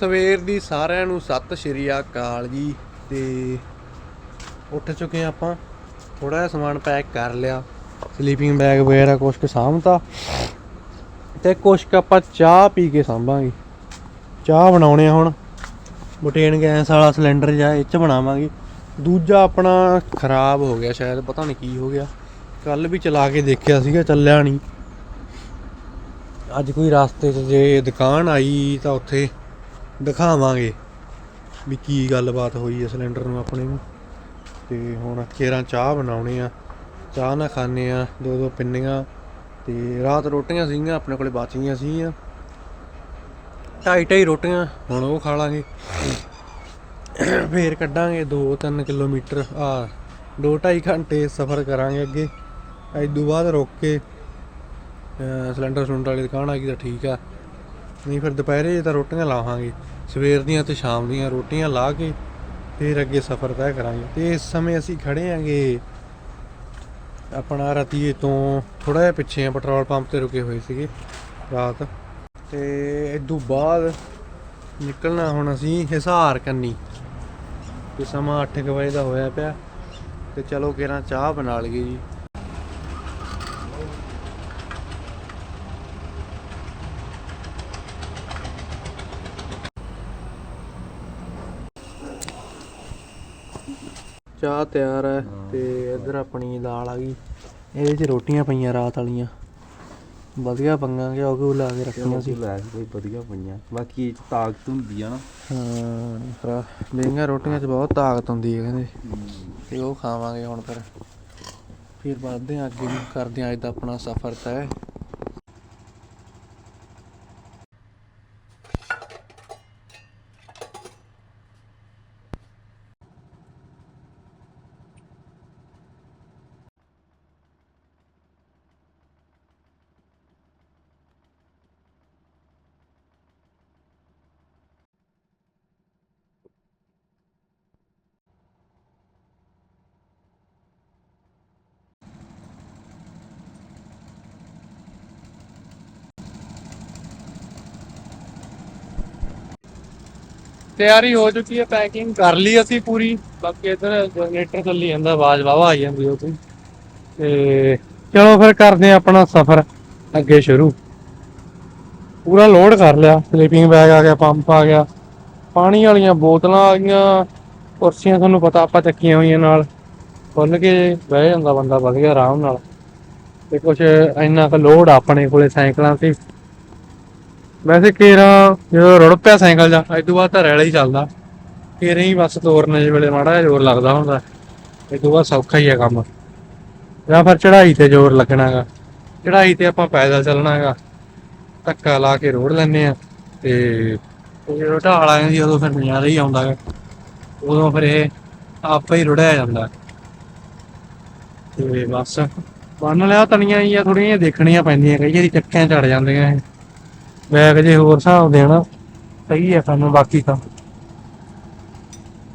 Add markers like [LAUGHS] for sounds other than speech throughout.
ਸਵੇਰ ਦੀ ਸਾਰਿਆਂ ਨੂੰ ਸਤਿ ਸ਼੍ਰੀ ਅਕਾਲ ਜੀ ਤੇ ਉੱਠ ਚੁੱਕੇ ਹਾਂ ਆਪਾਂ। ਥੋੜਾ ਜਿਹਾ ਸਮਾਨ ਪੈਕ ਕਰ ਲਿਆ। ਸਲੀਪਿੰਗ ਬੈਗ ਵਗੈਰਾ ਕੁਛ ਕੁ ਸਾਂਭਤਾ ਤੇ। ਕੁਛ ਕੁ ਆਪਾਂ ਚਾਹ ਪੀ ਕੇ ਸਾਂਭਾਂਗੇ। ਚਾਹ ਬਣਾਉਣੇ ਆ ਹੁਣ। ਬੁਟੇਨ ਗੈਸ ਵਾਲਾ ਸਿਲੰਡਰ ਜਾਂ ਇਹ ਚ ਬਣਾਵਾਂਗੇ। ਦੂਜਾ ਆਪਣਾ ਖਰਾਬ ਹੋ ਗਿਆ ਸ਼ਾਇਦ, ਪਤਾ ਨਹੀਂ ਕੀ ਹੋ ਗਿਆ। ਕੱਲ ਵੀ ਚਲਾ ਕੇ ਦੇਖਿਆ ਸੀਗਾ, ਚੱਲਿਆ ਨਹੀਂ ਅੱਜ ਕੋਈ ਰਸਤੇ 'ਚ ਜੇ ਦੁਕਾਨ ਆਈ ਤਾਂ ਉੱਥੇ ਦਿਖਾਵਾਂਗੇ ਵੀ ਕੀ ਗੱਲਬਾਤ ਹੋਈ ਹੈ ਸਿਲੰਡਰ ਨੂੰ ਆਪਣੇ ਨੂੰ। ਤੇ ਹੁਣ ਕੇਰਾਂ ਚਾਹ ਬਣਾਉਣੇ ਆ, ਚਾਹ ਨਾ ਖਾਣੇ ਆ, ਦੋ ਦੋ ਪਿੰਨੀਆਂ, ਤੇ ਰਾਤ ਰੋਟੀਆਂ ਸੀਗੀਆਂ, ਆਪਣੇ ਕੋਲੇ ਬਚ ਸੀਗੀਆਂ। ਢਾਈ ਢਾਈ ਰੋਟੀਆਂ, ਹੁਣ ਉਹ ਖਾ ਲਾਂਗੇ। ਫੇਰ ਕੱਢਾਂਗੇ 2-3 ਕਿਲੋਮੀਟਰ, ਆ 2-2.5 ਘੰਟੇ ਸਫ਼ਰ ਕਰਾਂਗੇ ਅੱਗੇ। ਐਦੋਂ ਬਾਅਦ ਰੁਕ ਕੇ ਸਿਲੰਡਰ ਸੁਲੰਡਰ ਵਾਲੀ ਦੁਕਾਨ ਆ ਗਈ ਤਾਂ ਠੀਕ ਆ। ਨਹੀਂ, ਫਿਰ ਦੁਪਹਿਰੇ ਤਾਂ ਰੋਟੀਆਂ ਲਾਵਾਂਗੇ। ਸਵੇਰ ਦੀਆਂ ਤੇ ਸ਼ਾਮ ਦੀਆਂ ਰੋਟੀਆਂ ਲਾ ਕੇ ਫਿਰ ਅੱਗੇ ਸਫ਼ਰ ਤੈਅ ਕਰਾਂਗੇ। ਤੇ ਇਸ ਸਮੇਂ ਅਸੀਂ ਖੜੇ ਆਂਗੇ। ਆਪਣਾ ਰਤੀਏ ਤੋਂ ਥੋੜਾ ਜਿਹਾ ਪਿੱਛੇ ਆ, ਪੈਟਰੋਲ ਪੰਪ ਤੇ ਰੁਕੇ ਹੋਏ ਸੀਗੇ ਰਾਤ। ਤੇ ਇਦੋਂ ਬਾਅਦ ਨਿਕਲਣਾ ਹੁਣ ਅਸੀਂ ਹਿਸਾਰ ਕੰਨੀ। ਤੇ ਸਮਾਂ 8:00 ਵਜੇ ਦਾ ਹੋਇਆ ਪਿਆ। ਤੇ ਚਲੋ ਕਿਰਾਂ ਚਾਹ ਬਣਾ ਲਈਏ ਜੀ। ਚਾਹ ਤਿਆਰ ਹੈ ਤੇ ਇੱਧਰ ਆਪਣੀ ਦਾਲ ਆ ਗਈ। ਇਹਦੇ 'ਚ ਰੋਟੀਆਂ ਪਈਆਂ ਰਾਤ ਵਾਲੀਆਂ। ਵਧੀਆ ਪੰਗਾਂਗੇ ਉਹ ਕਿਉਂ ਲਾ ਕੇ ਰੱਖੀਆਂ ਸੀ। ਲੈ ਕੋਈ ਵਧੀਆ ਪਈਆਂ ਬਾਕੀ ਇਹ 'ਚ ਤਾਕਤ ਹੁੰਦੀ ਆ ਨਾ। ਹਾਂ ਫਰਾ ਰੋਟੀਆਂ 'ਚ ਬਹੁਤ ਤਾਕਤ ਹੁੰਦੀ ਹੈ ਕਹਿੰਦੇ। ਤੇ ਉਹ ਖਾਵਾਂਗੇ ਹੁਣ ਫਿਰ। ਫਿਰ ਵੱਧਦੇ ਹਾਂ ਅੱਗੇ ਨੂੰ ਕਰਦੇ ਹਾਂ ਅੱਜ ਦਾ ਆਪਣਾ ਸਫ਼ਰ ਤੈਅ ਤਿਆਰੀ ਹੋ ਚੁੱਕੀ ਹੈ ਪੈਕਿੰਗ ਕਰ ਲਈ ਅਸੀਂ ਪੂਰੀ। ਬਾਕੀ ਇਧਰ ਜਨਰੇਟਰ ਚੱਲੀ ਜਾਂਦਾ, ਆਵਾਜ਼ ਵਾਵਾ ਆਈ ਜਾਂਦੀ ਉਹ ਤੋਂ ਤੇ ਚਲੋ ਫਿਰ ਕਰਦੇ ਹਾਂ ਆਪਣਾ ਸਫ਼ਰ ਅੱਗੇ ਸ਼ੁਰੂ। ਪੂਰਾ ਲੋਡ ਕਰ ਲਿਆ ਸਲੀਪਿੰਗ ਬੈਗ ਆ ਗਿਆ ਪੰਪ ਆ ਗਿਆ। ਪਾਣੀ ਵਾਲੀਆਂ ਬੋਤਲਾਂ ਆ ਗਈਆਂ, ਕੁਰਸੀਆਂ ਤੁਹਾਨੂੰ ਪਤਾ ਆਪਾਂ ਚੱਕੀਆਂ ਹੋਈਆਂ ਨਾਲ। ਖੁੱਲ ਕੇ ਬਹਿ ਜਾਂਦਾ ਬੰਦਾ, ਵਧੀਆ ਆਰਾਮ ਨਾਲ। ਤੇ ਕੁਝ ਇੰਨਾ ਕੁ ਲੋਡ ਆਪਣੇ ਕੋਲੇ ਸਾਈਕਲਾਂ ਤੇ। ਵੈਸੇ ਕੇਰਾ ਜਦੋਂ ਰੁੜ ਪਿਆ ਸਾਈਕਲ ਜਾਂ, ਅੱਜ ਤੋਂ ਬਾਅਦ ਤਾਂ ਰੈਲਾ ਹੀ ਚੱਲਦਾ। ਕੇਰੇ ਹੀ ਬਸ ਤੋਰਨ ਦੇ ਵੇਲੇ ਮਾੜਾ ਜਿਹਾ ਜ਼ੋਰ ਲੱਗਦਾ ਹੁੰਦਾ। ਇਹ ਤੋਂ ਬਾਅਦ ਸੌਖਾ ਹੀ ਹੈ ਕੰਮ। ਜਾਂ ਫਿਰ ਚੜਾਈ ਤੇ ਜ਼ੋਰ ਲੱਗਣਾਗਾ। ਚੜਾਈ ਤੇ ਆਪਾਂ ਪੈਦਲ ਚੱਲਣਾਗਾ। ਧੱਕਾ ਲਾ ਕੇ ਰੋੜ ਲੈਨੇ ਆ ਤੇ ਜਦੋਂ ਢਾਲ ਆ ਜਾਂਦੀ ਉਦੋਂ ਫਿਰ ਨਜ਼ਾਰਾ ਹੀ ਆਉਂਦਾ ਗਾ ਉਦੋਂ ਫਿਰ ਇਹ ਆਪੇ ਹੀ ਰੁੜਿਆ ਜਾਂਦਾ। ਤੇ ਬਸ। ਬੰਨ ਲਿਆ ਤਣੀਆਂ ਹੀ ਆ ਥੋੜੀਆਂ ਦੇਖਣੀਆਂ ਪੈਂਦੀਆਂ, ਕਈ ਵਾਰੀ ਚੱਕਿਆਂ ਚੜ ਜਾਂਦੀਆਂ ਇਹ। ਬੈਗ ਜੇ ਹੋਰ ਹਿਸਾਬ ਦੇਣਾ, ਸਹੀ ਹੈ ਸਾਨੂੰ ਬਾਕੀ ਤਾਂ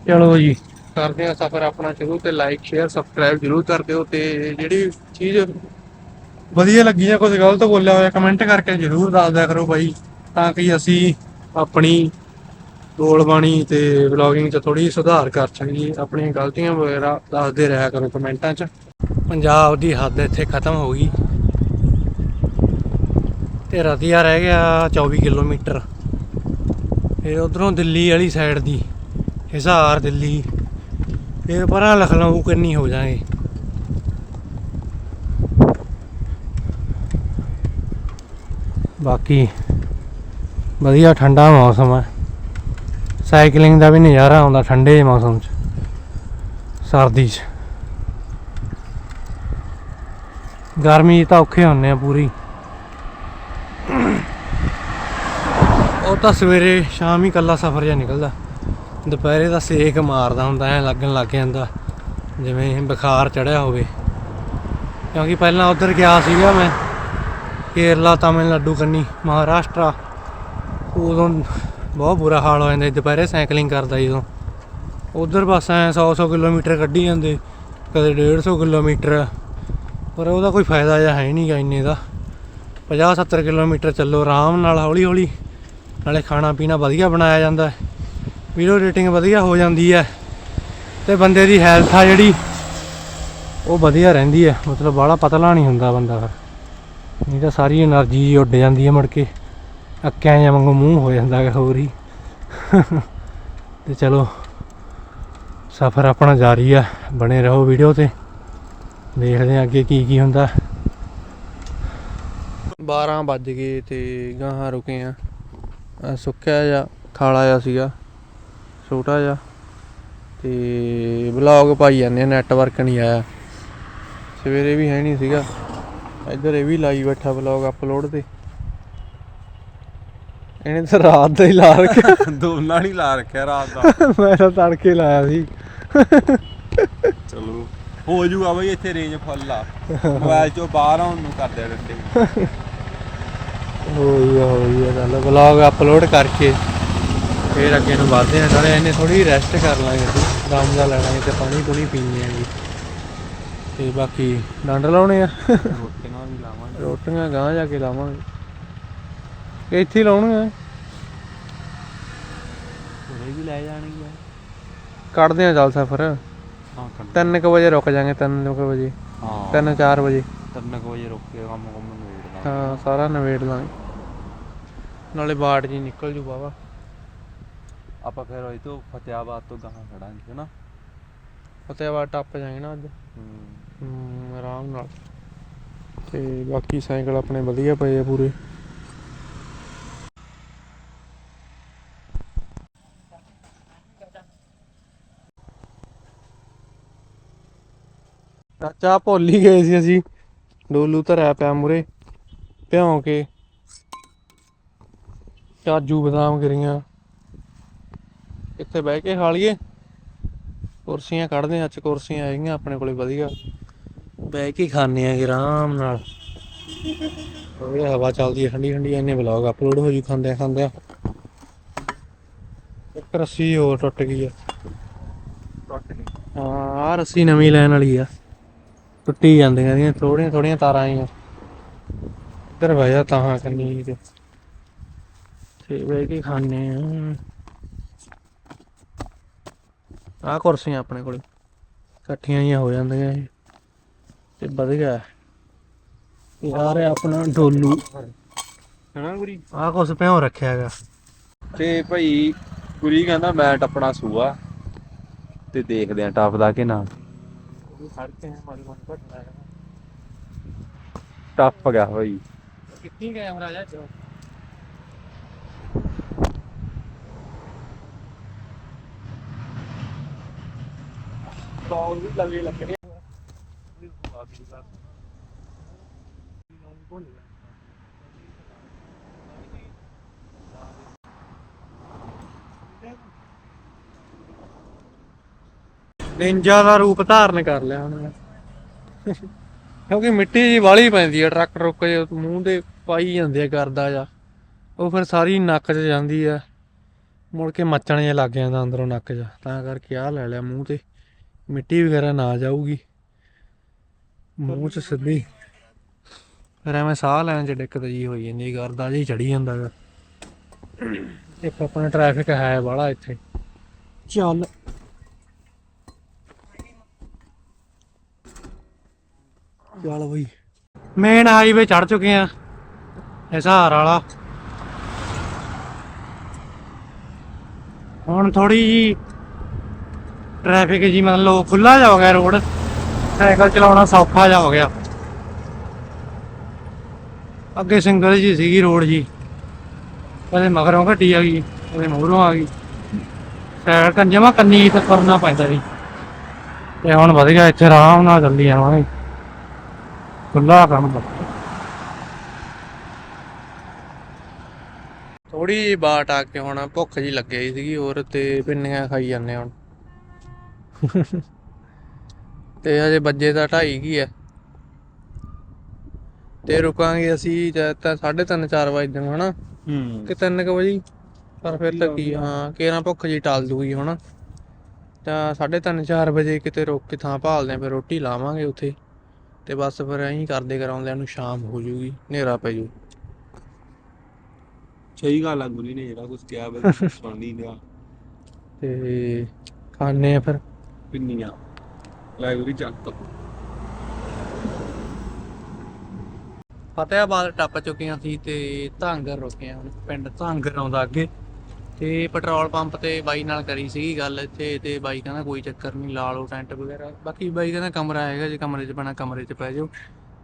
ਚਲੋ ਜੀ। ਕਰਦੇ ਆ ਸਫਰ ਆਪਣਾ ਸ਼ੁਰੂ ਤੇ ਲਾਈਕ ਸ਼ੇਅਰ ਸਬਸਕ੍ਰਾਈਬ ਜਰੂਰ ਕਰ ਦਿਓ ਤੇ ਜਿਹੜੀ ਚੀਜ਼ ਵਧੀਆ ਲੱਗੀ ਜਾਂ ਕੁਝ ਗਲਤ ਬੋਲਿਆ ਹੋਇਆ ਕਮੈਂਟ ਕਰਕੇ ਜਰੂਰ ਦੱਸ ਦਿਆ ਕਰੋ ਬਾਈ, ਤਾਂ ਕਿ ਅਸੀਂ ਆਪਣੀ ਬੋਲਬਾਣੀ ਤੇ ਵਲੌਗਿੰਗ 'ਚ ਥੋੜੀ ਸੁਧਾਰ ਕਰ ਸਕੀਏ। ਆਪਣੀਆਂ ਗਲਤੀਆਂ ਵਗੈਰਾ ਦੱਸਦੇ ਰਿਹਾ ਕਰੋ ਕਮੈਂਟਾਂ 'ਚ। ਪੰਜਾਬ ਦੀ ਹੱਦ ਇੱਥੇ ਖਤਮ ਹੋ ਗਈ। ਤੇ ਰਤੀਆ ਰਹਿ ਗਿਆ 24 ਕਿਲੋਮੀਟਰ। ਫਿਰ ਉਧਰੋਂ ਦਿੱਲੀ ਵਾਲੀ ਸਾਈਡ ਦੀ, ਹਿਸਾਰ ਦਿੱਲੀ। ਫਿਰ ਪਰਾਂ ਲਖਨਊ ਕਿੰਨੀ ਹੋ ਜਾਏ। ਬਾਕੀ ਵਧੀਆ ਠੰਡਾ ਮੌਸਮ ਹੈ ਸਾਈਕਲਿੰਗ ਦਾ ਵੀ ਨਜ਼ਾਰਾ ਆਉਂਦਾ ਠੰਡੇ ਮੌਸਮ 'ਚ, ਸਰਦੀ 'ਚ। ਗਰਮੀ 'ਚ ਤਾਂ ਔਖੇ ਹੁੰਨੇ ਆ ਪੂਰੀ। ਤਾਂ ਸਵੇਰੇ ਸ਼ਾਮ ਹੀ ਕੱਲਾ ਸਫ਼ਰ ਜਿਹਾ ਨਿਕਲਦਾ। ਦੁਪਹਿਰੇ ਦਾ ਸੇਕ ਮਾਰਦਾ ਹੁੰਦਾ, ਐ ਲੱਗਣ ਲੱਗ ਜਾਂਦਾ, ਜਿਵੇਂ ਬੁਖਾਰ ਚੜਿਆ ਹੋਵੇ। ਕਿਉਂਕਿ ਪਹਿਲਾਂ ਉਧਰ ਗਿਆ ਸੀਗਾ ਮੈਂ, ਕੇਰਲਾ, ਤਾਮਿਲਨਾਡੂ, ਕੰਨੀ, ਮਹਾਰਾਸ਼ਟਰ। ਉਦੋਂ ਬਹੁਤ ਬੁਰਾ ਹਾਲ ਹੋ ਜਾਂਦਾ ਸੀ, ਦੁਪਹਿਰੇ ਸਾਈਕਲਿੰਗ ਕਰਦਾ ਜਦੋਂ ਉਧਰ ਬਸ ਐ 100 100 ਕਿਲੋਮੀਟਰ ਕੱਢੀ ਜਾਂਦੇ, ਕਦੇ 150 ਕਿਲੋਮੀਟਰ। ਪਰ ਉਹਦਾ ਕੋਈ ਫਾਇਦਾ ਜਿਹਾ ਹੈ ਨਹੀਂਗਾ ਇੰਨੇ ਦਾ। 50 70 ਕਿਲੋਮੀਟਰ ਚੱਲੋ, ਆਰਾਮ ਨਾਲ ਹੌਲੀ ਹੌਲੀ ਨਾਲੇ ਖਾਣਾ ਪੀਣਾ ਵਧੀਆ ਬਣਾਇਆ ਜਾਂਦਾ ਹੈ। ਵੀਡੀਓ ਰੇਟਿੰਗ ਵਧੀਆ ਹੋ ਜਾਂਦੀ ਹੈ ਤੇ ਬੰਦੇ ਦੀ ਹੈਲਥ ਆ ਜਿਹੜੀ, ਉਹ ਵਧੀਆ ਰਹਿੰਦੀ ਹੈ। ਮਤਲਬ ਬਾਲਾ ਪਤਲਾ ਨਹੀਂ ਹੁੰਦਾ ਬੰਦਾ ਫਿਰ। ਨਹੀਂ ਤਾਂ ਸਾਰੀ એનર્ਜੀ ਜੀ ਉੱਡ ਜਾਂਦੀ ਹੈ ਮੜ ਕੇ। ਅੱਕਿਆਂ ਜਾਂ ਵਾਂਗੂ ਮੂੰਹ ਹੋ ਜਾਂਦਾ ਹੈ ਹੋਰ ਹੀ। ਤੇ ਚਲੋ, ਸਫ਼ਰ ਆਪਣਾ ਜਾਰੀ ਆ, ਬਣੇ ਰਹੋ ਵੀਡੀਓ ਤੇ। ਦੇਖਦੇ ਆ ਅੱਗੇ ਕੀ ਕੀ ਹੁੰਦਾ। 12 ਵੱਜ ਗਏ ਤੇ ਗਾਹਾਂ ਰੁਕੇ ਆ ਸੁੱਕਿਆ ਜਿਹਾ ਖਾਲਾ ਜਿਹਾ ਸੀਗਾ ਛੋਟਾ ਜਿਹਾ। ਤੇ ਵਲੌਗ ਪਾਈ ਜਾਂਦੇ ਨੈਟਵਰਕ ਨਹੀਂ ਆਇਆ। ਸਵੇਰੇ ਵੀ ਹੈ ਨਹੀਂ ਸੀਗਾ। ਇੱਧਰ ਇਹ ਵੀ ਲਾਈ ਬੈਠਾ ਵਲੌਗ ਅਪਲੋਡ ਤੇ। ਇਹਨੇ ਤਾਂ ਰਾਤ ਦਾ ਹੀ ਲਾ ਰੱਖਿਆ। [LAUGHS] ਦੋਨਾਂ ਨਹੀਂ ਲਾ ਰੱਖਿਆ ਰਾਤ ਦਾ। [LAUGHS] ਮੈਂ ਤਾਂ ਤੜਕੇ ਲਾਇਆ ਸੀ। ਚਲੋ ਹੋ ਜੂਗਾ ਬਈ ਇੱਥੇ ਰੇਂਜ ਫੁੱਲ ਆ। ਮੋਬਾਈਲ ਚੋਂ ਬਾਹਰ ਆਉਣ ਨੂੰ ਕਰਦੇ ਡੱਡੇ। [LAUGHS] ਹੋਈ ਆ ਹੋਈ ਆ ਵਲੌਗ ਅਪਲੋਡ ਕਰਕੇ ਫੇਰ ਅੱਗੇ ਨੂੰ ਵਧਦੇ ਆ। ਨਾਲੇ ਇਹਨੇ ਥੋੜੀ ਰੈਸਟ ਕਰ ਲਾਂਗੇ ਅਸੀਂ। ਦਮ ਜਾ ਲੈਣਾ ਤੇ ਪਾਣੀ ਪੂਣੀ ਪੀਣੀ ਹੈਗੀ ਤੇ ਬਾਕੀ ਡੰਡ ਲਾਉਣੇ ਆ। ਰੋਟੀਆਂ ਵੀ ਲਾਵਾਂਗੇ। ਰੋਟੀਆਂ ਗਾਂ ਜਾ ਕੇ ਲਾਵਾਂਗੇ। ਇੱਥੇ ਹੀ ਲਾਉਣੀਆਂ ਉਹਦੇ ਵੀ ਲੈ ਜਾਣਗੇ ਕੱਢਦੇ ਆ ਚੱਲ ਸਫਰ। ਹਾਂ ਕਰ 3:00 ਵਜੇ ਰੁਕ ਜਾਾਂਗੇ 3:00 ਵਜੇ। ਹਾਂ। 3-4 ਵਜੇ। ਤਿੰਨ ਕੁ ਵਜੇ ਰੁਕ ਕੇ ਕੰਮ ਕੰਮ ਨਵੇੜਦਾ ਹਾਂ ਸਾਰਾ ਨਵੇੜ ਲਾਂਗੇ। ਨਾਲੇ ਬਾੜ ਜੀ ਨਿਕਲ ਜੂ ਬਾਵਾ ਆਪਾਂ ਫਿਰ ਉਹ ਤੋਂ ਫਤਿਆਬਾਦ ਤੋਂ ਗਾਹਾਂ ਖੜਾਂਗੇ ਹਨਾ ਫਤਿਆਬਾਦ ਟੱਪ ਜਾਾਂਗੇ ਨਾ ਅੱਜ। ਹੂੰ। ਆਰਾਮ ਨਾਲ। ਤੇ ਬਾਕੀ ਸਾਈਕਲ ਆਪਣੇ ਵਧੀਆ ਪਏ ਆ ਪੂਰੇ। ਚਾਚਾ ਭੁੱਲ ਹੀ ਗਏ ਸੀ ਅਸੀਂ। ਡੋਲੂ ਧਰਿਆ ਪਿਆ ਮੂਰੇ। ਭਿਉਂ ਕੇ। ਕਾਜੂ ਬਦਾਮ ਗਿਰੀਆਂ। ਇੱਥੇ ਬਹਿ ਕੇ ਖਾ ਲਈਏ। ਕੁਰਸੀਆਂ ਕੱਢਦੇ ਹਾਂ ਅੱਜ ਕੁਰਸੀਆਂ ਹੈਗੀਆਂ ਆਪਣੇ ਕੋਲੇ ਵਧੀਆ। ਬਹਿ ਕੇ ਖਾਣੇ ਆਂਗੇ ਆਰਾਮ ਨਾਲ। ਉਹ ਹਵਾ ਚੱਲਦੀ ਹੈ ਠੰਡੀ ਠੰਡੀ ਇਹਨੇ ਵਲੌਗ ਅਪਲੋਡ ਹੋ ਜੂ ਖਾਂਦੇ ਖਾਂਦੇ ਇੱਕ ਰੱਸੀ ਹੋਰ ਟੁੱਟ ਗਈ ਆ। ਹਾਂ ਆਹ ਰੱਸੀ ਨਵੀਂ ਲੈਣ ਵਾਲੀ ਆ। ਟੁੱਟੀ ਜਾਂਦੀਆਂ ਦੀਆਂ ਥੋੜੀਆਂ ਥੋੜੀਆਂ ਤਾਰਾਂ ਆਈਆਂ। ਇੱਧਰ ਜਾ ਤਾਂ ਕੰਨੀ ਤੇ। ਤੇ ਬਹਿ ਕੇ ਖਾਣੇ ਆ। ਆਹ ਕੁਰਸੀਆਂ ਆਪਣੇ ਕੋਲ। ਇਕੱਠੀਆਂ ਹੀ ਹੋ ਜਾਂਦੀਆਂ ਇਹ। ਤੇ ਵਧੀਆ। ਯਾਰ ਇਹ ਆਪਣਾ ਡੋਲੂ। ਹਨਾ ਗੁਰੀ? ਆਹ ਕੁਛ ਭਿਉਂ ਰੱਖਿਆ ਹੈਗਾ। ਤੇ ਭਾਈ ਗੁਰੀ ਕਹਿੰਦਾ ਮੈਂ ਟੱਪਣਾ ਸੂਆ। ਤੇ ਦੇਖਦੇ ਆ ਟੱਪਦਾ ਕਿ ਨਾ। ਖੜਕੇ ਹੈ ਮਾਰੀ ਮਨ ਘਟਣਾ ਟੱਪ ਗਿਆ ਭਾਈ। ਕਿੰਨੀ ਕੈਮਰਾ ਜਾ ਚੋ ਵੀ ਲੱਗੇ ਲੱਗਣੇ ਨਿੰਜਾ ਦਾ ਰੂਪ ਧਾਰਨ ਕਰ ਲਿਆ ਹੁਣ ਮੈਂ। ਕਿਉਂਕਿ ਮਿੱਟੀ ਜੀ ਵਾਲੀ ਪੈਂਦੀ ਆ, ਟਰੱਕ ਰੁੱਕ ਜੇ ਮੂੰਹ ਤੇ ਪਾਈ ਜਾਂਦੇ ਆ ਕਰਦਾ ਜਾ ਉਹ ਫਿਰ ਸਾਰੀ ਨੱਕ 'ਚ ਜਾਂਦੀ ਆ। ਮੁੜ ਕੇ ਮੱਚਣ ਜੇ ਲੱਗ ਜਾਂਦਾ ਅੰਦਰੋਂ ਨੱਕ 'ਚ। ਤਾਂ ਕਰਕੇ ਆਹ ਲੈ ਲਿਆ ਮੂੰਹ ਤੇ। ਮਿੱਟੀ ਵਗੈਰਾ ਨਾ ਜਾਊਗੀ। ਮੂੰਹ 'ਚ ਸਿੱਧੀ। ਫਿਰ ਐਵੇਂ ਸਾਹ ਲੈਣ 'ਚ ਦਿੱਕਤ ਜੀ ਹੋਈ ਜਾਂਦੀ ਕਰਦਾ ਜੀ ਚੜੀ ਜਾਂਦਾ ਗਾ। ਇੱਕ ਆਪਣਾ ਟ੍ਰੈਫਿਕ ਹੈ ਬਾਹਲਾ ਇੱਥੇ। ਚੱਲ। ਚੱਲ ਬਈ। ਮੇਨ ਹਾਈਵੇ ਚੜ ਚੁੱਕੇ ਆ ਹਿਸਾਰ ਵਾਲਾ। ਹੁਣ ਥੋੜੀ ਜੀ ਟ੍ਰੈਫਿਕ ਜੀ, ਮਤਲਬ ਖੁੱਲਾ ਜਾ ਹੋ ਗਿਆ ਰੋਡ। ਸਾਈਕਲ ਚਲਾਉਣਾ ਸੌਖਾ ਜਾ ਹੋ ਗਿਆ। ਅੱਗੇ ਸਿੰਗਲ ਜੀ ਸੀਗੀ ਰੋਡ ਜੀ। ਕਦੇ ਮਗਰੋਂ ਘੱਟੀ ਆ ਗਈ ਕਦੇ ਮੂਹਰੋਂ ਆ ਗਈ। ਸਾਈਡ ਕੰਜਮਾ ਕੰਨੀ ਤੇ ਕਰਨਾ ਪੈਂਦਾ ਸੀ ਤੇ ਹੁਣ ਵਧ ਗਿਆ, ਇੱਥੇ ਆਰਾਮ ਨਾਲ ਚੱਲੀ ਜਾਵਾਂਗੇ ਖੁੱਲਾ ਕੰਮ। ਥੋੜੀ ਜਿਹੀ ਬਾਟ ਆ ਕੇ ਹੁਣ, ਭੁੱਖ ਜੀ ਲੱਗੀ ਸੀਗੀ, ਹੋਰ ਤੇ ਪਿੰਨੀਆਂ ਖਾਈ ਜਾਂਦੇ ਹੁਣ। ਤੇ ਹਜੇ ਵੱਜੇ ਤਾਂ ਢਾਈ ਕੀ ਆ। ਤੇ ਰੁਕਾਂਗੇ ਅਸੀਂ ਜਦ ਤਾਂ 3:30 4 ਵਜੇ ਨੂੰ ਹਨਾ? ਹੂੰ। ਕਿ 3 ਵਜੇ? ਹੀ। ਪਰ ਫਿਰ ਤਾਂ ਕੀ ਹਾਂ ਕਿਹਨਾਂ ਭੁੱਖ ਜੀ ਟਾਲ ਦੂਗੀ ਹੁਣ ਤਾਂ 3:30 4 ਵਜੇ ਕਿਤੇ ਰੁਕ ਕੇ ਥਾਂ ਭਾਲਦੇ ਆਂ ਫਿਰ ਰੋਟੀ ਲਾਵਾਂਗੇ ਉੱਥੇ। ਤੇ ਬਸ ਫਿਰ ਐਂ ਕਰਦੇ ਕਰਾਉਂਦਿਆਂ ਨੂੰ ਸ਼ਾਮ ਹੋ ਜੂਗੀ ਹਨੇਰਾ ਪੈ ਜੂ। ਸਹੀ ਗੱਲ ਆ ਗੁਰੀ ਨੇ ਜਿਹੜਾ ਕੁਝ ਕਿਹਾ ਬਈ ਸੁਣ ਨਹੀਂ ਲਿਆ ਤੇ ਖਾਣੇ ਆ ਫਿਰ। ਪਿੰਨੀਆਂ। ਲੈ ਚੱਕ ਫਤਿਆਬਾਦ ਟੱਪ ਚੁੱਕੀਆਂ ਸੀ ਤੇ ਧਾਂਗਰ ਰੁਕੇ ਹੁਣ ਪਿੰਡ ਧਾਂਗਰ ਆਉਂਦਾ ਅੱਗੇ। ਤੇ ਪੈਟਰੋਲ ਪੰਪ ਤੇ ਬਾਈ ਨਾਲ ਕਰੀ ਸੀਗੀ ਗੱਲ ਇੱਥੇ ਤੇ ਬਾਈ ਕਹਿੰਦਾ ਕੋਈ ਚੱਕਰ ਨਹੀਂ, ਲਾ ਲਓ ਟੈਂਟ ਵਗੈਰਾ। ਬਾਕੀ ਬਾਈ ਕਹਿੰਦਾ ਕਮਰਾ ਹੈਗਾ, ਜੇ ਕਮਰੇ 'ਚ ਪੈਣਾ ਕਮਰੇ 'ਚ ਪੈ ਜਾਓ।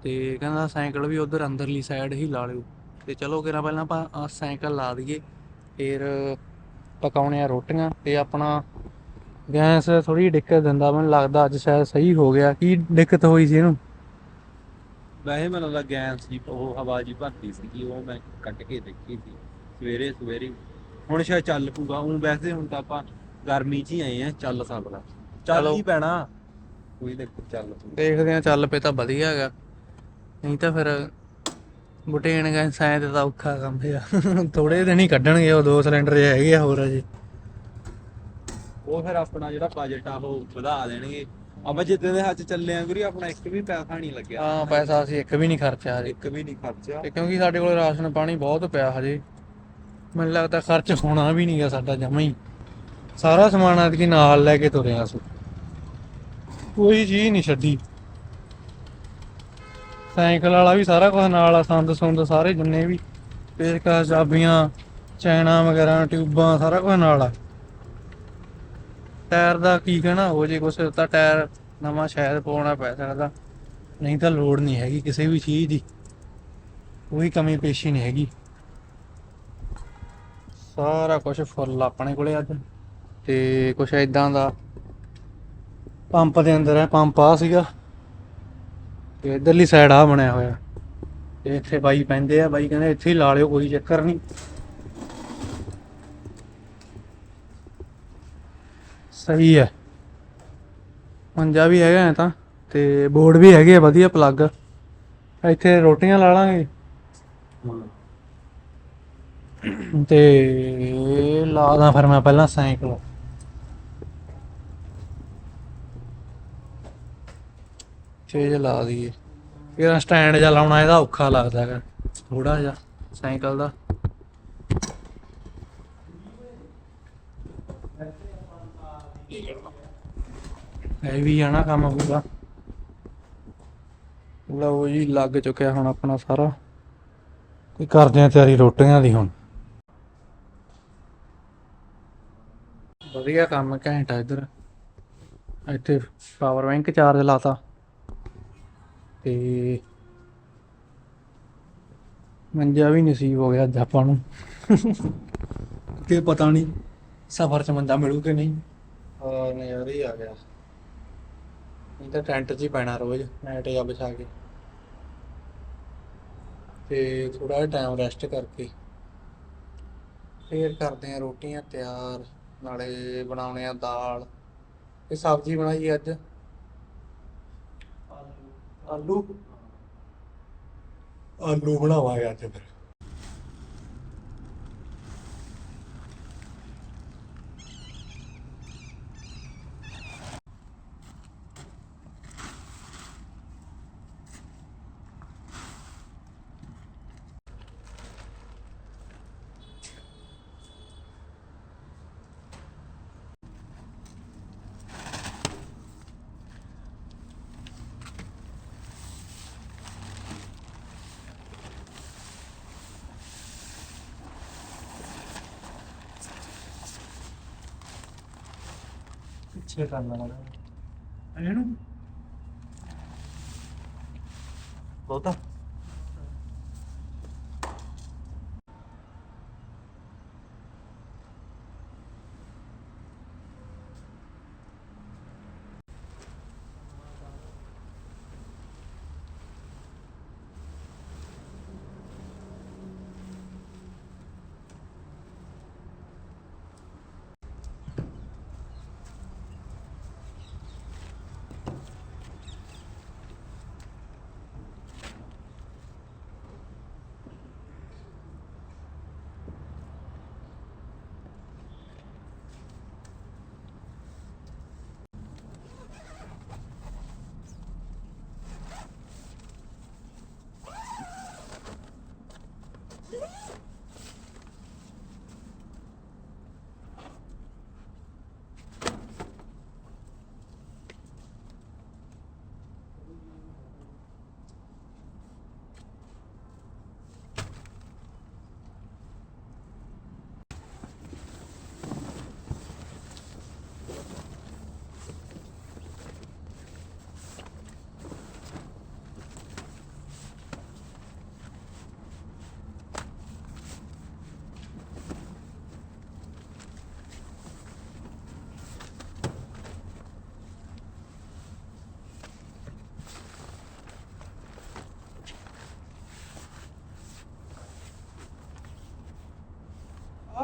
ਤੇ ਕਹਿੰਦਾ ਸਾਈਕਲ ਵੀ ਉਧਰ ਅੰਦਰਲੀ ਸਾਈਡ ਹੀ ਲਾ ਲਿਓ। ਤੇ ਚਲੋ ਕਿਰਾ ਪਹਿਲਾਂ ਆਪਾਂ ਸਾਈਕਲ ਲਾ ਦਈਏ। ਫਿਰ ਪਕਾਉਣੇ ਆ ਰੋਟੀਆਂ ਤੇ ਆਪਣਾ ਗੈਸ ਥੋੜੀ ਦਿੱਕਤ ਦਿੰਦਾ ਮੈਨੂੰ ਲੱਗਦਾ ਅੱਜ ਸ਼ਾਇਦ ਸਹੀ ਹੋ ਗਿਆ। ਕੀ ਦਿੱਕਤ ਹੋਈ ਸੀ ਇਹਨੂੰ? ਵੈਸੇ ਮੈਨੂੰ ਲੱਗਾ ਗੈਸ ਜੀ ਉਹ ਹਵਾ ਜੀ ਭਰਤੀ ਸੀਗੀ ਉਹ ਮੈਂ ਕੱਟ ਕੇ ਦੇਖੀ ਸੀ ਸਵੇਰੇ ਸਵੇਰੇ। ਹੁਣ ਸ਼ਾਇਦ ਚੱਲ ਪੂਗਾ ਉਹ ਵੈਸੇ ਹੁਣ ਤਾਂ ਆਪਾਂ ਗਰਮੀ 'ਚ ਹੀ ਆਏ ਆ ਚੱਲ ਸਕਦਾ। ਚੱਲ। ਹੀ ਪੈਣਾ। ਕੋਈ ਦੇਖੋ ਚੱਲ ਦੇਖਦੇ ਆ ਚੱਲ ਪਏ ਤਾਂ ਵਧੀਆ ਹੈਗਾ। ਨਹੀਂ ਤਾਂ ਫਿਰ ਬੁਟੇਨ ਗਏ ਸਾਇ ਤੇ ਤਾਂ ਔਖਾ ਕੰਮ ਪਿਆ ਥੋੜੇ ਦਿਨ ਹੀ ਕੱਢਣਗੇ ਉਹ ਦੋ ਸਿਲੰਡਰ ਜਿਹੇ ਹੈਗੇ ਆ ਹੋਰ ਅਜੇ। ਉਹ ਫਿਰ ਆਪਣਾ ਜਿਹੜਾ ਬਜਟ ਆ ਉਹ ਵਧਾ ਦੇਣਗੇ। ਆਪਾਂ ਜਿੱਦਾਂ ਦੇ ਹੱਥ ਚੱਲੇ ਆਂ ਗੁਰੀ ਆਪਣਾ ਇੱਕ ਵੀ ਪੈਸਾ ਨਹੀਂ ਲੱਗਿਆ। ਹਾਂ ਪੈਸਾ ਅਸੀਂ ਇੱਕ ਵੀ ਨਹੀਂ ਖਰਚਿਆ ਹਜੇ। ਇੱਕ ਵੀ ਨਹੀਂ ਖਰਚਿਆ। ਤੇ ਕਿਉਂਕਿ ਸਾਡੇ ਕੋਲ ਰਾਸ਼ਨ ਪਾਣੀ ਬਹੁਤ ਪਿਆ ਹਜੇ। ਮੈਨੂੰ ਲੱਗਦਾ ਖਰਚ ਹੋਣਾ ਵੀ ਨਹੀਂਗਾ ਸਾਡਾ ਜਮਾ ਹੀ। ਸਾਰਾ ਸਮਾਨ ਐਤਕੀ ਨਾਲ ਲੈ ਕੇ ਤੁਰਿਆ ਸੀ ਕੋਈ ਚੀਜ਼ ਨਹੀਂ ਛੱਡੀ। ਸਾਈਕਲ ਵਾਲਾ ਵੀ ਸਾਰਾ ਕੁਝ ਨਾਲ ਆ ਸੰਦ ਸੁੰਦ ਸਾਰੇ ਜਿੰਨੇ ਵੀ। ਪੇਚਕਸ ਚਾਬੀਆਂ ਚੈਨਾ ਵਗੈਰਾ ਟਿਊਬਾਂ ਸਾਰਾ ਕੁਝ ਨਾਲ ਆ। ਟਾਇਰ ਦਾ ਕੀ ਕਹਿਣਾ ਹੋ ਜੇ ਕੁਛ ਤਾਂ ਟਾਇਰ ਨਵਾਂ ਸ਼ਾਇਦ ਪਾਉਣਾ ਪੈ ਸਕਦਾ। ਨਹੀਂ ਤਾਂ ਲੋੜ ਨਹੀਂ ਹੈਗੀ ਕਿਸੇ ਵੀ ਚੀਜ਼ ਦੀ। ਕੋਈ ਕਮੀ ਪੇਸ਼ੀ ਨਹੀਂ ਹੈਗੀ। ਸਾਰਾ ਕੁਝ ਫੁੱਲ ਆਪਣੇ ਕੋਲੇ ਅੱਜ। ਤੇ ਕੁਝ ਇਦਾਂ ਦਾ ਪੰਪ ਦੇ ਅੰਦਰ ਹੈ, ਪੰਪ ਆ ਸੀਗਾ। ਤੇ ਇਧਰਲੀ ਸਾਈਡ ਆ ਬਣਿਆ ਹੋਇਆ। ਤੇ ਇੱਥੇ ਬਾਈ ਪੈਂਦੇ ਆ, ਬਾਈ ਕਹਿੰਦੇ ਇੱਥੇ ਹੀ ਲਾ ਲਿਓ, ਕੋਈ ਚੱਕਰ ਨਹੀਂ। ਸਹੀ ਹੈ। ਮੰਜਾ ਵੀ ਹੈਗਾ ਐ ਤਾਂ ਤੇ ਬੋਰਡ ਵੀ ਹੈਗੇ ਆ ਵਧੀਆ ਪਲੱਗ ਇੱਥੇ ਰੋਟੀਆਂ ਲਾ ਲਾਂਗੇ। ਤੇ ਲਾਦਾ ਫਿਰ ਮੈਂ ਪਹਿਲਾਂ ਸਾਈਕਲ। ਚੇਜ ਲਾ ਦਈਏ। ਫਿਰ ਸਟੈਂਡ ਜਿਹਾ ਲਾਉਣਾ ਇਹਦਾ ਔਖਾ ਲੱਗਦਾ ਹੈਗਾ। ਥੋੜਾ ਜਿਹਾ ਸਾਈਕਲ ਦਾ। ਇਹ ਵੀ ਆ ਨਾ ਕੰਮ ਪੂਰਾ। ਲਓ ਜੀ ਲੱਗ ਚੁੱਕਿਆ ਹੁਣ ਆਪਣਾ ਸਾਰਾ। ਕੋਈ ਕਰਦੇ ਆ ਤਿਆਰੀ ਰੋਟੀਆਂ ਦੀ ਹੁਣ? ਵਧੀਆ ਕੰਮ ਘੈਂਟ ਆ ਇੱਧਰ। ਇੱਥੇ ਪਾਵਰ ਬੈਂਕ ਚਾਰਜ ਲਾਤਾ। ਤੇ ਮੰਜਾ ਵੀ ਨਸੀਬ ਹੋ ਗਿਆ ਅੱਜ ਆਪਾਂ ਨੂੰ। ਕਿ ਪਤਾ ਨਹੀਂ ਸਫ਼ਰ 'ਚ ਮੰਜਾ ਮਿਲੂ ਕਿ ਨਹੀਂ। ਹਾਂ ਨਜ਼ਾਰੇ ਹੀ ਆ ਗਿਆ। ਨਹੀਂ ਤਾਂ ਟੈਂਟ 'ਚ ਹੀ ਪੈਣਾ ਰੋਜ਼ ਮੈਟ ਜਾਂ ਵਿਛਾ ਕੇ। ਤੇ ਥੋੜਾ ਜਿਹਾ ਟਾਈਮ ਰੈਸਟ ਕਰਕੇ ਫੇਰ ਕਰਦੇ ਆ ਰੋਟੀਆਂ ਤਿਆਰ, ਨਾਲੇ ਬਣਾਉਣੇ ਆ ਦਾਲ। ਤੇ ਸਬਜ਼ੀ ਬਣਾਈ ਅੱਜ? ਆਲੂ। ਆਲੂ ਬਣਾਵਾਂਗੇ ਅੱਜ ਫਿਰ। ਪਿੱਛੇ ਕਰਨਾ ਲੱਗਦਾ ਇਹਨੂੰ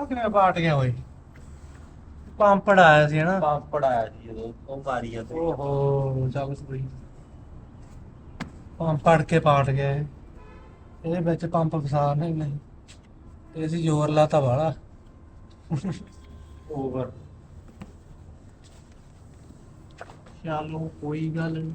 ਉਹ ਕਿਵੇਂ ਪਾਟ ਗਿਆ ਓਏ ਪੰਪੜ ਆਇਆ ਸੀ ਹਨਾ? ਪਾਪੜ ਆਇਆ ਜੀ ਜਦੋਂ ਉਹ ਮਾਰੀ ਜਾਂਦੇ ਓਹੋ ਚੱਲ ਸੋਈ ਪੰਪ ਪੜ ਕੇ ਪਾਟ ਗਿਆ ਇਹ ਇਹਦੇ ਵਿੱਚ ਪੰਪ ਫਸਾ ਨਹੀਂ ਨਹੀਂ ਤੇ ਅਸੀਂ ਜ਼ੋਰ ਲਾਤਾ ਵਾਲਾ। ਓਵਰ ਚਲੋ ਕੋਈ ਗੱਲ ਨਹੀਂ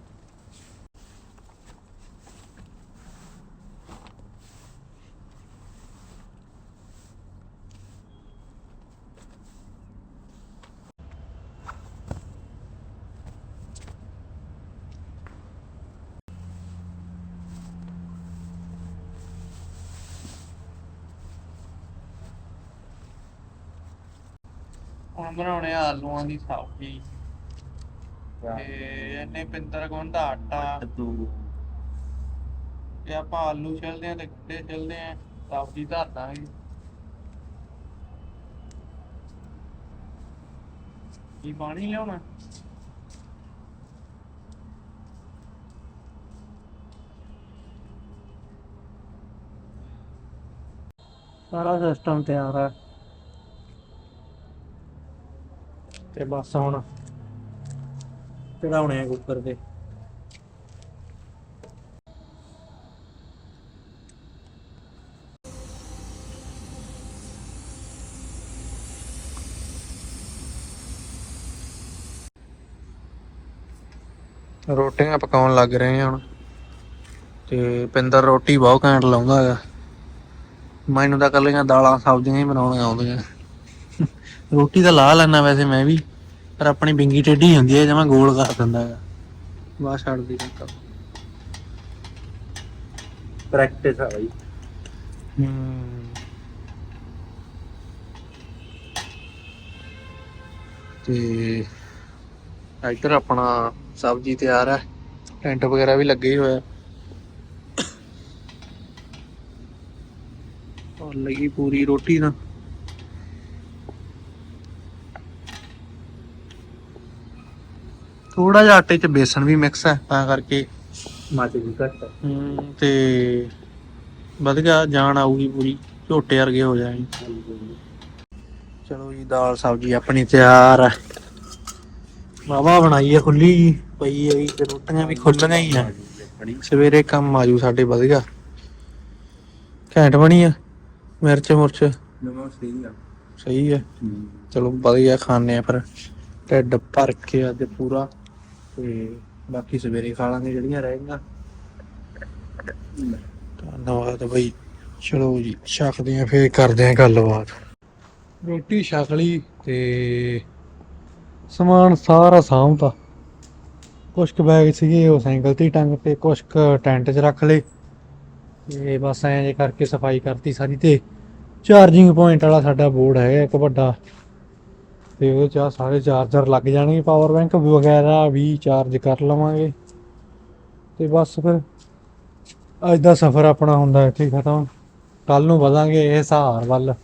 ਹੁਣ ਬਣਾਉਣੇ ਆ ਆਲੂਆਂ ਦੀ ਸਬਜ਼ੀ ਤੇ ਇਹਨੇ ਪਿੰਦਰ ਗੁੰਦ ਦਾ ਆਟਾ। ਤੂੰ। ਤੇ ਆਪਾਂ ਆਲੂ ਛਿਲਦੇ ਆ ਤੇ ਗੰਡੇ ਛਿਲਦੇ ਆ ਸਬਜ਼ੀ ਧਰ ਦਾਂਗੇ। ਕੀ ਪਾਣੀ ਲਿਆਉਣਾ? ਸਾਰਾ ਸਿਸਟਮ ਤਿਆਰ ਹੈ ਤੇ ਬਸ ਹੁਣ ਚੜਾਉਣੇ ਆ ਕੁੱਕਰ ਤੇ। ਰੋਟੀਆਂ ਪਕਾਉਣ ਲੱਗ ਰਹੇ ਹਾਂ ਹੁਣ। ਤੇ ਪਿੰਦਰ ਰੋਟੀ ਬਹੁਤ ਘੈਂਟ ਲਾਉਂਦਾ ਹੈਗਾ। ਮੈਨੂੰ ਤਾਂ ਕੱਲੀਆਂ ਦਾਲਾਂ ਸਬਜ਼ੀਆਂ ਹੀ ਬਣਾਉਣੀਆਂ ਆਉਂਦੀਆਂ। ਰੋਟੀ ਤਾਂ ਲਾ ਲੈਣਾ ਵੈਸੇ ਮੈਂ ਵੀ ਪਰ ਆਪਣੀ ਬਿੰਗੀ ਟੇਢੀ ਹੁੰਦੀ ਹੈ ਜਿਵੇਂ ਗੋਲ ਕਰ ਦਿੰਦਾ ਹੈਗਾ। ਬਾਹਰ ਛੱਡਦੀ ਨਹੀਂ ਪ੍ਰੈਕਟਿਸ ਆ ਬਈ। ਤੇ ਇੱਧਰ ਆਪਣਾ ਸਬਜ਼ੀ ਤਿਆਰ ਹੈ। ਟੈਂਟ ਵਗੈਰਾ ਵੀ ਲੱਗੇ ਹੀ ਹੋਇਆ ਔਰ ਲੱਗੀ ਪੂਰੀ ਰੋਟੀ ਨਾ ਥੋੜਾ ਜਿਹਾ ਆਟੇ 'ਚ ਬੇਸਣ ਵੀ ਮਿਕਸ ਹੈ ਤਾਂ ਕਰਕੇ। ਮੱਚ ਗਈ ਘੱਟ ਹਮ, ਤੇ ਵਧੀਆ ਜਾਨ ਆਊਗੀ ਪੂਰੀ ਝੋਟੇ ਵਰਗੇ ਹੋ ਜਾਣਗੇ ਚਲੋ ਜੀ ਦਾਲ ਸਬਜ਼ੀ ਆਪਣੀ ਤਿਆਰ ਹੈ। ਵਾਵਾ ਬਣਾਈ ਹੈ ਖੁੱਲੀ ਜੀ ਪਈ ਹੈ ਤੇ ਰੋਟੀਆਂ ਵੀ ਖੁੱਲੀਆਂ ਹੀ ਆ। ਸਵੇਰੇ ਕੰਮ ਆਜੂ ਸਾਡੇ ਵਧੀਆ ਘੈਂਟ ਬਣੀ ਆ ਮਿਰਚ ਮੁਰਚ। ਸਹੀ ਆ। ਸਹੀ ਹੈ। ਚਲੋ ਵਧੀਆ ਖਾਣੇ ਆ ਫਿਰ। ਢਿੱਡ ਭਰ ਕੇ ਅੱਜ ਪੂਰਾ। ਤੇ ਬਾਕੀ ਸਵੇਰੇ ਖਾ ਲਾਂਗੇ ਜਿਹੜੀਆਂ ਰਹਿ ਗਈਆਂ ਧੰਨਵਾਦ ਬਈ। ਚਲੋ ਜੀ, ਛਕਦੇ ਆ ਫੇਰ ਕਰਦੇ ਆ ਗੱਲਬਾਤ। ਰੋਟੀ ਛਕ ਲਈ ਤੇ ਸਮਾਨ ਸਾਰਾ ਸਾਂਭਤਾ। ਕੁਛ ਕੁ ਬੈਗ ਸੀਗੇ, ਉਹ ਸਾਈਕਲ ਤੇ ਟੰਗ ਤੇ ਕੁਛ ਕੁ ਟੈਂਟ 'ਚ ਰੱਖ ਲਏ। ਤੇ ਬਸ ਐਂ ਜੇ ਕਰਕੇ ਸਫ਼ਾਈ ਕਰਤੀ ਸਾਰੀ ਤੇ। ਚਾਰਜਿੰਗ ਪੁਆਇੰਟ ਵਾਲਾ ਸਾਡਾ ਬੋਰਡ ਹੈਗਾ, ਇੱਕ ਵੱਡਾ। ਤੇ ਉਹਦੇ ਚ ਸਾਰੇ ਚਾਰਜਰ ਲੱਗ ਜਾਣਗੇ ਪਾਵਰ ਬੈਂਕ ਵਗੈਰਾ ਵੀ ਚਾਰਜ ਕਰ ਲਵਾਂਗੇ। ਤੇ ਬਸ ਫਿਰ ਅੱਜ ਦਾ ਸਫ਼ਰ ਆਪਣਾ ਹੁੰਦਾ, ਇੱਥੇ ਖਤਮ। ਕੱਲ ਨੂੰ ਵਧਾਂਗੇ ਇਹ ਸਹਾਰ ਵੱਲ।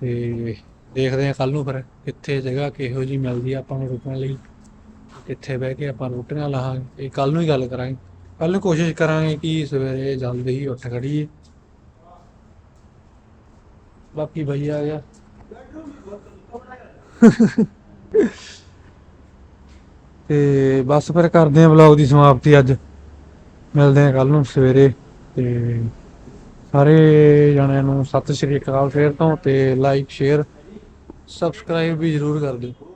ਤੇ ਦੇਖਦੇ ਹਾਂ ਕੱਲ ਨੂੰ ਫਿਰ ਕਿੱਥੇ ਜਗ੍ਹਾ ਕਿਹੋ ਜੀ ਮਿਲਦੀ ਆ ਆਪਾਂ ਨੂੰ ਰੁਕਣ ਲਈ। ਕਿੱਥੇ ਬਹਿ ਕੇ ਆਪਾਂ ਰੋਟੀਆਂ ਲਾਹਾਂਗੇ। ਇਹ ਕੱਲ ਨੂੰ ਹੀ ਗੱਲ ਕਰਾਂਗੇ। ਕੱਲ ਨੂੰ ਕੋਸ਼ਿਸ਼ ਕਰਾਂਗੇ ਕਿ ਸਵੇਰੇ ਜਲਦੀ ਹੀ ਉੱਠ ਖੜੀਏ ਬਾਕੀ ਭਈ ਆ ਗਿਆ। ਤੇ ਬਸ ਫਿਰ ਕਰਦੇ ਹਾਂ ਵਲੌਗ ਦੀ ਸਮਾਪਤੀ ਅੱਜ। ਮਿਲਦੇ ਆ ਕੱਲ ਨੂੰ ਸਵੇਰੇ ਤੇ ਸਾਰੇ ਜਣਿਆਂ ਨੂੰ ਸਤਿ ਸ਼੍ਰੀ ਅਕਾਲ ਫੇਰ ਤੋਂ ਤੇ ਲਾਈਕ ਸ਼ੇਅਰ ਸਬਸਕ੍ਰਾਈਬ ਵੀ ਜ਼ਰੂਰ ਕਰ ਦਿਓ।